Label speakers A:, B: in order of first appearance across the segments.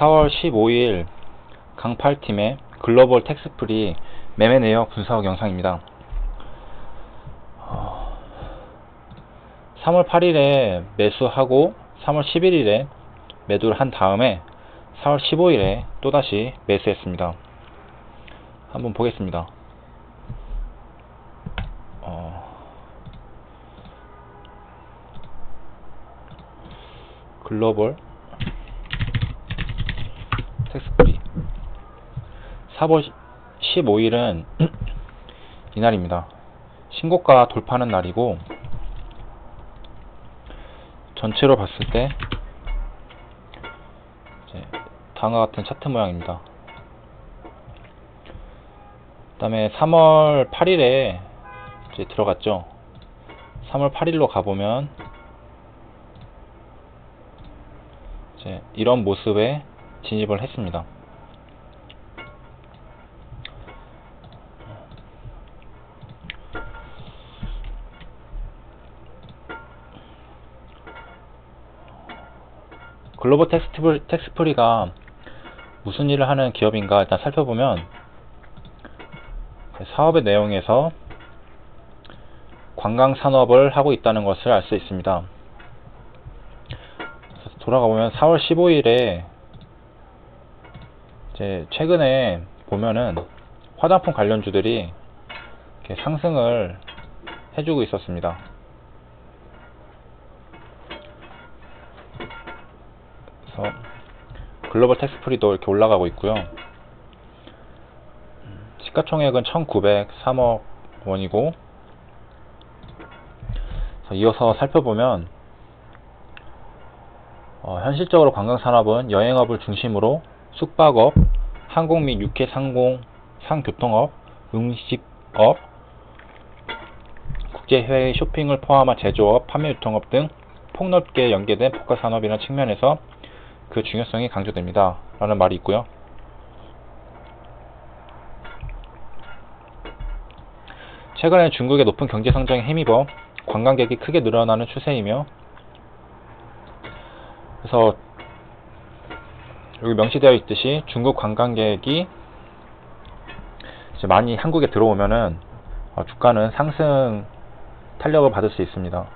A: 4월 15일 강팔팀의 글로벌 텍스프리 매매 내역 분석 영상입니다. 어, 3월 8일에 매수하고 3월 11일에 매도를 한 다음에 4월 15일에 또다시 매수했습니다. 한번 보겠습니다. 어, 글로벌 텍스프리 4월 15일은 이날입니다. 신고가 돌파하는 날이고 전체로 봤을 때 다음과 같은 차트 모양입니다. 그 다음에 3월 8일에 이제 들어갔죠. 3월 8일로 가보면 이제 이런 모습에 진입을 했습니다. 글로벌 텍스프리, 텍스프리가 무슨 일을 하는 기업인가 일단 살펴보면 사업의 내용에서 관광 산업을 하고 있다는 것을 알 수 있습니다. 돌아가 보면 4월 15일에 이제 최근에 보면은 화장품 관련주들이 상승을 해주고 있었습니다. 그래서 글로벌 텍스프리도 이렇게 올라가고 있고요. 시가총액은 1903억 원이고 이어서 살펴보면 어, 현실적으로 관광산업은 여행업을 중심으로 숙박업, 항공 및 육해 상공, 상교통업, 음식업, 국제해외 쇼핑을 포함한 제조업, 판매 유통업 등 폭넓게 연계된 포괄산업이라는 측면에서 그 중요성이 강조됩니다. 라는 말이 있고요. 최근에 중국의 높은 경제 성장에 힘입어 관광객이 크게 늘어나는 추세이며 그래서 여기 명시되어 있듯이 중국 관광객이 많이 한국에 들어오면은 어, 주가는 상승 탄력을 받을 수 있습니다.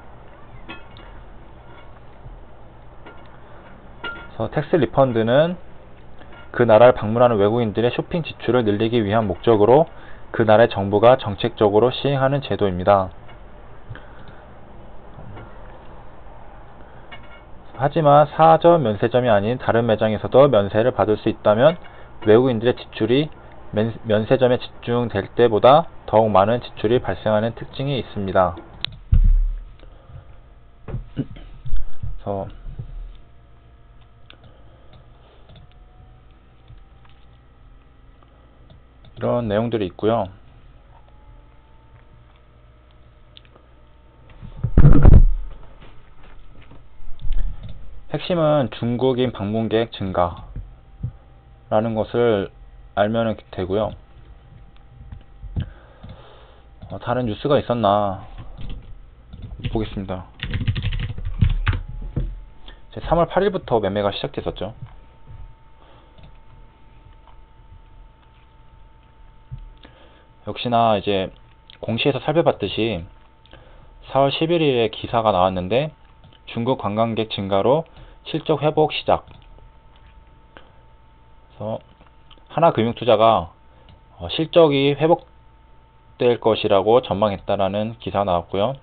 A: 그래서 텍스 리펀드는 그 나라를 방문하는 외국인들의 쇼핑 지출을 늘리기 위한 목적으로 그 나라의 정부가 정책적으로 시행하는 제도입니다. 하지만 사전 면세점이 아닌 다른 매장에서도 면세를 받을 수 있다면 외국인들의 지출이 면 세점에 집중될 때보다 더욱 많은 지출이 발생하는 특징이 있습니다. 그래서 이런 내용들이 있고요. 핵심은 중국인 방문객 증가라는 것을 알면 되고요. 어, 다른 뉴스가 있었나 보겠습니다. 3월 8일부터 매매가 시작됐었죠. 역시나 이제 공시에서 살펴봤듯이 4월 11일에 기사가 나왔는데 중국 관광객 증가로 실적 회복 시작. 그래서 하나금융투자가 어, 실적이 회복될 것이라고 전망했다라는 기사가 나왔고요.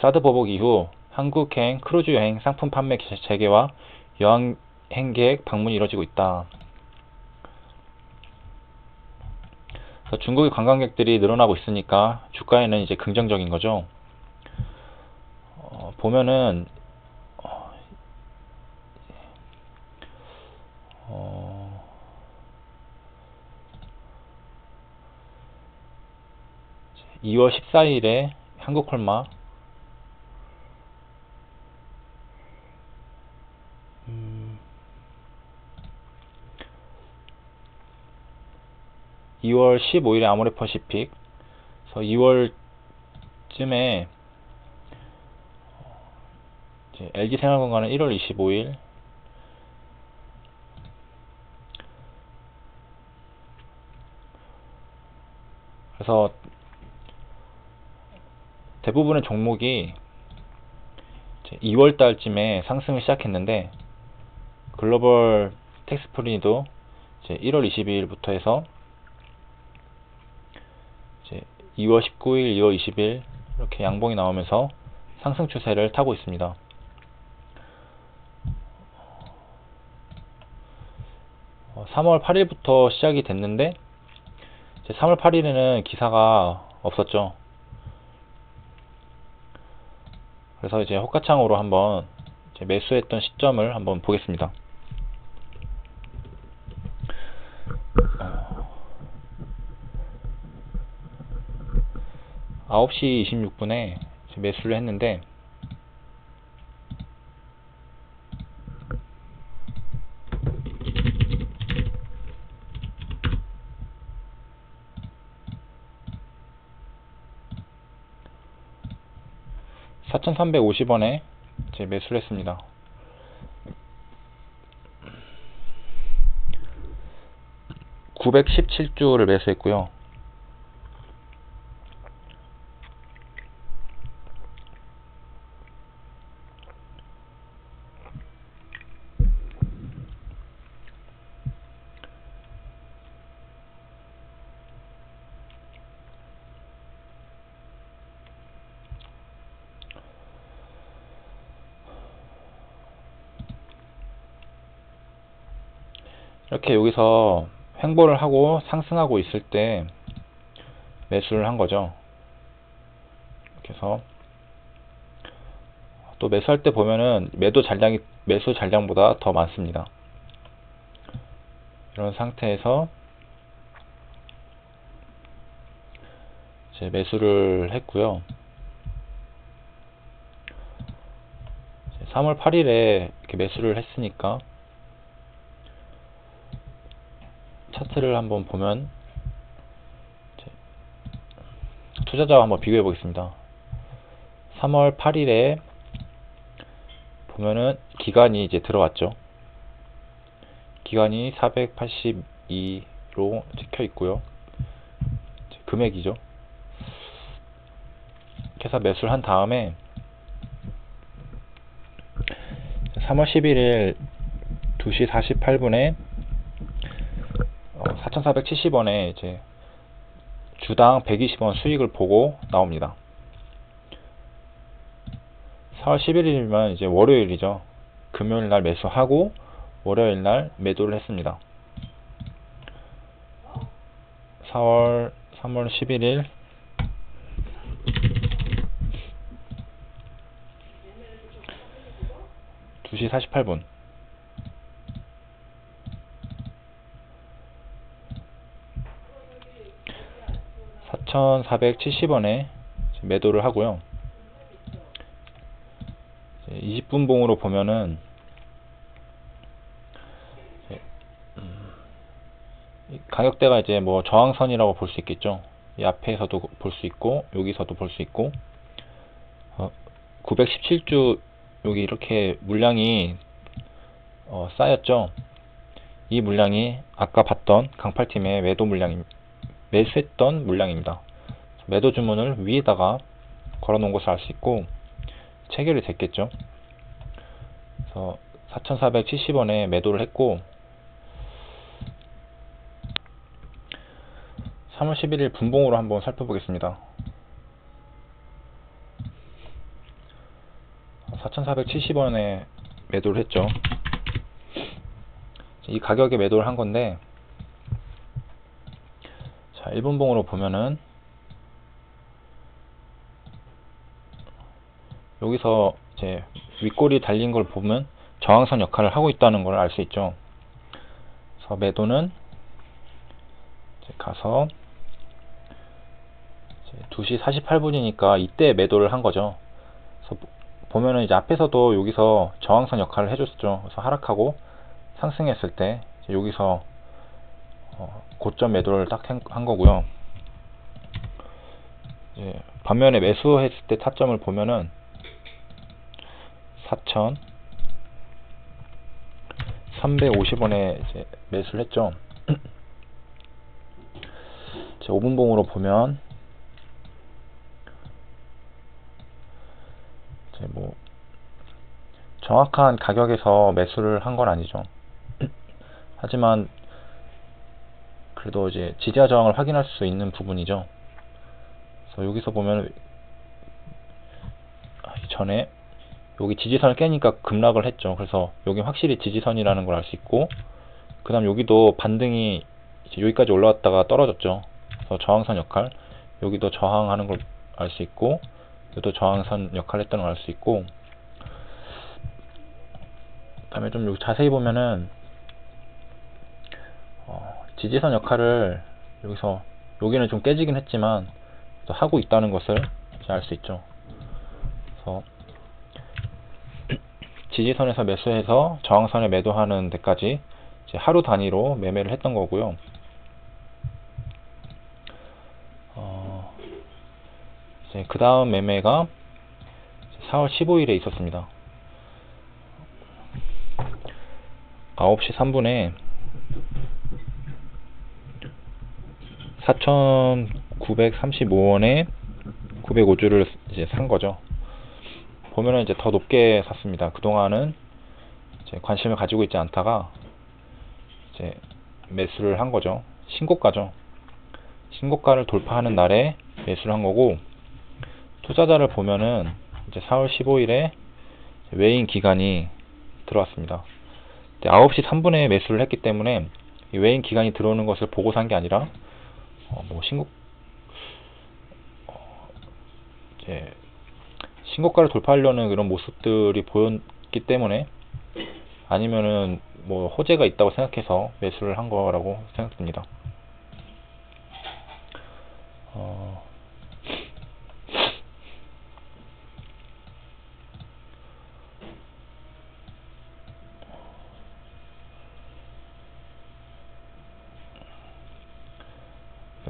A: 사드 보복 이후 한국행 크루즈 여행 상품 판매 재개와 여행객 방문이 이루어지고 있다. 중국의 관광객들이 늘어나고 있으니까 주가에는 이제 긍정적인 거죠. 어, 보면은 2월 14일에 한국콜마. 2월 음. 15일에 아모레퍼시픽. 그래서 2월쯤에 LG생활건강은 1월 25일. 그래서 대부분의 종목이 2월 달쯤에 상승을 시작했는데 글로벌 텍스프리도 이제 1월 22일부터 해서 이제 2월 19일, 2월 20일 이렇게 양봉이 나오면서 상승 추세를 타고 있습니다. 어, 3월 8일부터 시작이 됐는데 3월 8일에는 기사가 없었죠. 그래서 이제 호가창으로 한번 매수했던 시점을 한번 보겠습니다. 어, 9시 26분에 매수를 했는데 4,350원에 제 매수를 했습니다. (917주를) 매수했고요 이렇게 여기서 횡보를 하고 상승하고 있을 때 매수를 한 거죠. 해서 또 매수할 때 보면은 매도 잔량이 매수 잔량보다 더 많습니다. 이런 상태에서 제 매수를 했고요. 3월 8일에 이렇게 매수를 했으니까 차트를 한번 보면 투자자와 한번 비교해 보겠습니다. 3월 8일에 보면은 기간이 이제 들어왔죠. 기간이 482로 찍혀 있고요. 금액이죠. 계산 매수를 한 다음에 3월 11일 2시 48분에 4,470원에 이제 주당 120원 수익을 보고 나옵니다. 4월 11일이면 이제 월요일이죠. 금요일 날 매수하고 월요일 날 매도를 했습니다. 4월 3월 11일 2시 48분 4,470원에 매도를 하고요. 20분 봉으로 보면은 음, 가격대가 이제 뭐 저항선이라고 볼 수 있겠죠. 이 앞에서도 볼 수 있고 여기서도 볼 수 있고 어, 917주 여기 이렇게 물량이 어, 쌓였죠. 이 물량이 아까 봤던 강팔팀의 매도 물량입니다. 매수했던 물량입니다. 매도 주문을 위에다가 걸어 놓은 것을 알 수 있고 체결이 됐겠죠. 그래서 4,470원에 매도를 했고 3월 11일 분봉으로 한번 살펴보겠습니다. 4,470원에 매도를 했죠. 이 가격에 매도를 한 건데 자, 1분봉으로 보면은 여기서 이제 윗골이 달린 걸 보면 저항선 역할을 하고 있다는 걸 알 수 있죠. 그래서 매도는 가서 2시 48분이니까 이때 매도를 한 거죠. 그래서 보면은 이제 앞에서도 여기서 저항선 역할을 해줬죠. 그래서 하락하고 상승했을 때 여기서 어, 고점 매도를 딱 한 거고요. 예, 반면에 매수했을 때 타점을 보면은 4,350원에 이제 매수를 했죠. 제 5분봉으로 보면 이제 뭐 정확한 가격에서 매수를 한 건 아니죠. 하지만 그래도 이제 지지와 저항을 확인할 수 있는 부분이죠. 그래서 여기서 보면 아, 전에 여기 지지선을 깨니까 급락을 했죠. 그래서 여기 확실히 지지선이라는 걸 알 수 있고 그 다음 여기도 반등이 여기까지 올라왔다가 떨어졌죠. 그래서 저항선 역할 여기도 저항하는 걸 알 수 있고 여기도 저항선 역할을 했다는 걸 알 수 있고 그 다음에 좀 자세히 보면은 어, 지지선 역할을 여기서 여기는 좀 깨지긴 했지만 또 하고 있다는 것을 알 수 있죠. 그래서 지지선에서 매수해서 저항선에 매도하는 데까지 하루 단위로 매매를 했던 거고요. 어, 그 다음 매매가 4월 15일에 있었습니다. 9시 3분에 4,935원에 905주를 이제 산 거죠. 보면은 이제 더 높게 샀습니다. 그동안은 관심을 가지고 있지 않다가 이제 매수를 한 거죠. 신고가죠. 신고가를 돌파하는 날에 매수를 한 거고 투자자를 보면은 이제 4월 15일에 외인 기간이 들어왔습니다. 9시 3분에 매수를 했기 때문에 이 외인 기간이 들어오는 것을 보고 산 게 아니라 어, 뭐 신고 어, 이제 신고가를 돌파하려는 그런 모습들이 보였기 때문에 아니면은 뭐 호재가 있다고 생각해서 매수를 한 거라고 생각됩니다. 어,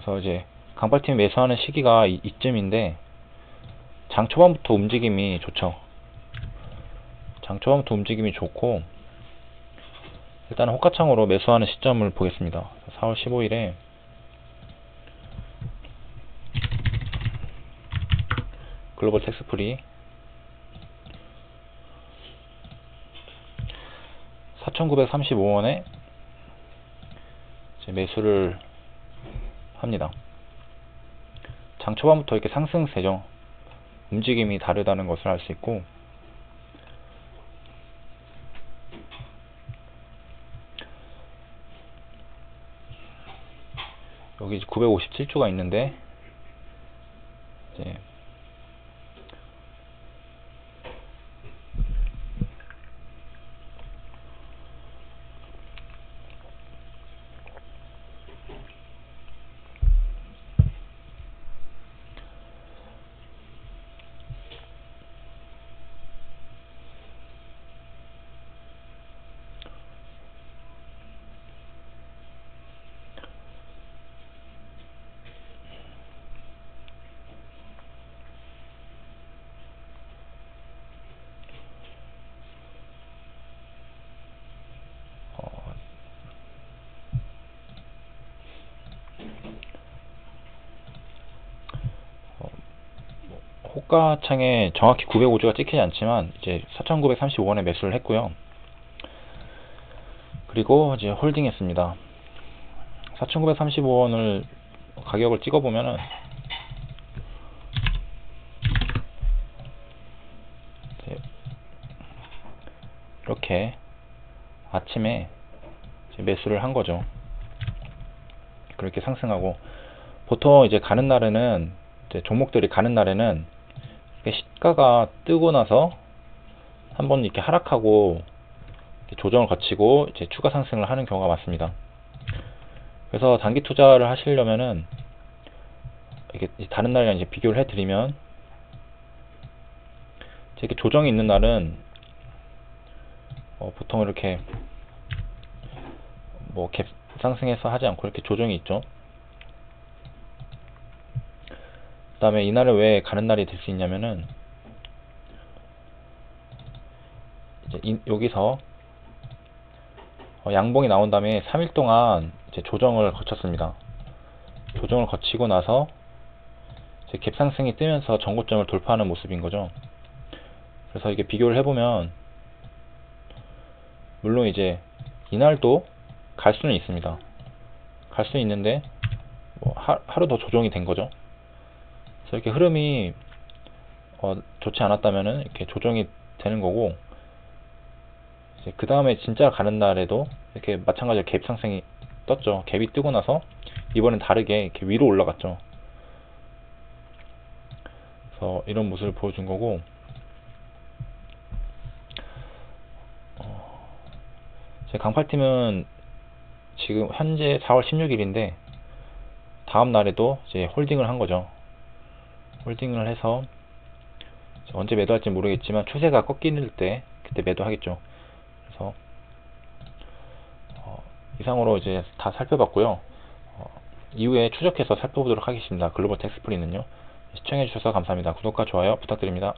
A: 그래서 이제 강발팀 매수하는 시기가 이, 이쯤인데 장 초반부터 움직임이 좋죠. 장 초반부터 움직임이 좋고 일단 호가창으로 매수하는 시점을 보겠습니다. 4월 15일에 글로벌 텍스 프리 4,935원에 매수를 합니다. 장 초반부터 이렇게 상승세죠. 움직임이 다르다는 것을 알 수 있고 여기 957주가 있는데 이제 호가 창에 정확히 905주가 찍히지 않지만 이제 4,935원에 매수를 했고요. 그리고 이제 홀딩 했습니다. 4,935원을 가격을 찍어 보면은 이렇게 아침에 매수를 한 거죠. 그렇게 상승하고 보통 이제 가는 날에는 이제 종목들이 가는 날에는 시가가 뜨고 나서 한번 이렇게 하락하고 이렇게 조정을 거치고 이제 추가 상승을 하는 경우가 많습니다. 그래서 단기 투자를 하시려면은 이게 다른 날이랑 이제 비교를 해드리면 이렇게 조정이 있는 날은 어, 보통 이렇게 뭐 갭 상승해서 하지 않고 이렇게 조정이 있죠. 그 다음에 이날을 왜 가는 날이 될 수 있냐면은 이, 여기서 어, 양봉이 나온 다음에 3일 동안 이제 조정을 거쳤습니다. 조정을 거치고 나서 이제 갭 상승이 뜨면서 전고점을 돌파하는 모습인 거죠. 그래서 이게 비교를 해보면 물론 이제 이날도 갈 수는 있습니다. 갈수 있는데 뭐 하, 하루 더 조정이 된 거죠. 그래서 이렇게 흐름이 어, 좋지 않았다면은 이렇게 조정이 되는 거고 그 다음에 진짜 가는 날에도 이렇게 마찬가지로 갭 상승이 떴죠. 갭이 뜨고 나서 이번엔 다르게 이렇게 위로 올라갔죠. 그래서 이런 모습을 보여준 거고 어, 제 강팔팀은 지금 현재 4월 16일인데 다음 날에도 이제 홀딩을 한 거죠. 홀딩을 해서 언제 매도할지 모르겠지만 추세가 꺾이는 때 그때 매도하겠죠. 그래서 어, 이상으로 이제 다 살펴봤고요. 어, 이후에 추적해서 살펴보도록 하겠습니다. 글로벌 텍스프리는요. 시청해주셔서 감사합니다. 구독과 좋아요 부탁드립니다.